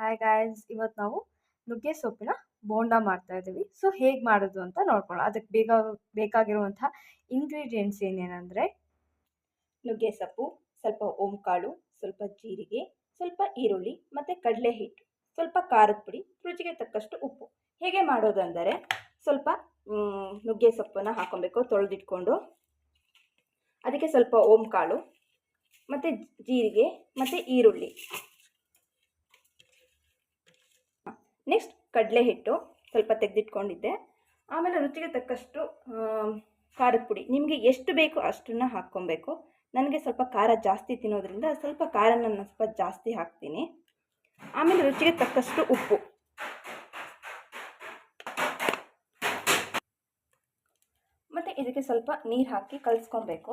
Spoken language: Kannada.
ಹಾಯ್ ಗಾಯ್ಸ್ ಇವತ್ತು ನಾವು ನುಗ್ಗೆ ಸೊಪ್ಪಿನ ಬೋಂಡ ಮಾಡ್ತಾ ಇದ್ದೀವಿ. ಸೊ ಹೇಗೆ ಮಾಡೋದು ಅಂತ ನೋಡ್ಕೊಳ್ಳೋ ಅದಕ್ಕೆ ಬೇಗ, ಬೇಕಾಗಿರುವಂತಹ ಇಂಗ್ರೀಡಿಯೆಂಟ್ಸ್ ಏನೇನೆಂದರೆ ನುಗ್ಗೆ ಸೊಪ್ಪು, ಸ್ವಲ್ಪ ಓಂಕಾಳು, ಸ್ವಲ್ಪ ಜೀರಿಗೆ, ಸ್ವಲ್ಪ ಈರುಳ್ಳಿ ಮತ್ತು ಕಡಲೆ ಹಿಟ್ಟು ಸ್ವಲ್ಪ ಖಾರದ ಪುಡಿ, ರುಚಿಗೆ ತಕ್ಕಷ್ಟು ಉಪ್ಪು. ಹೇಗೆ ಮಾಡೋದಂದರೆ ಸ್ವಲ್ಪ ನುಗ್ಗೆ ಸೊಪ್ಪನ್ನು ಹಾಕೊಬೇಕು ತೊಳೆದಿಟ್ಕೊಂಡು. ಅದಕ್ಕೆ ಸ್ವಲ್ಪ ಓಂಕಾಳು ಮತ್ತು ಜೀರಿಗೆ ಮತ್ತು ಈರುಳ್ಳಿ. ನೆಕ್ಸ್ಟ್ ಕಡಲೆ ಹಿಟ್ಟು ಸ್ವಲ್ಪ ತೆಗೆದಿಟ್ಕೊಂಡಿದ್ದೆ. ಆಮೇಲೆ ರುಚಿಗೆ ತಕ್ಕಷ್ಟು ಖಾರದ ಪುಡಿ. ನಿಮಗೆ ಎಷ್ಟು ಬೇಕು ಅಷ್ಟನ್ನು ಹಾಕ್ಕೊಬೇಕು. ನನಗೆ ಸ್ವಲ್ಪ ಖಾರ ಜಾಸ್ತಿ ತಿನ್ನೋದ್ರಿಂದ ಸ್ವಲ್ಪ ಖಾರ ನಾನು ಸ್ವಲ್ಪ ಜಾಸ್ತಿ ಹಾಕ್ತೀನಿ. ಆಮೇಲೆ ರುಚಿಗೆ ತಕ್ಕಷ್ಟು ಉಪ್ಪು. ಮತ್ತು ಇದಕ್ಕೆ ಸ್ವಲ್ಪ ನೀರು ಹಾಕಿ ಕಲಿಸ್ಕೊಬೇಕು.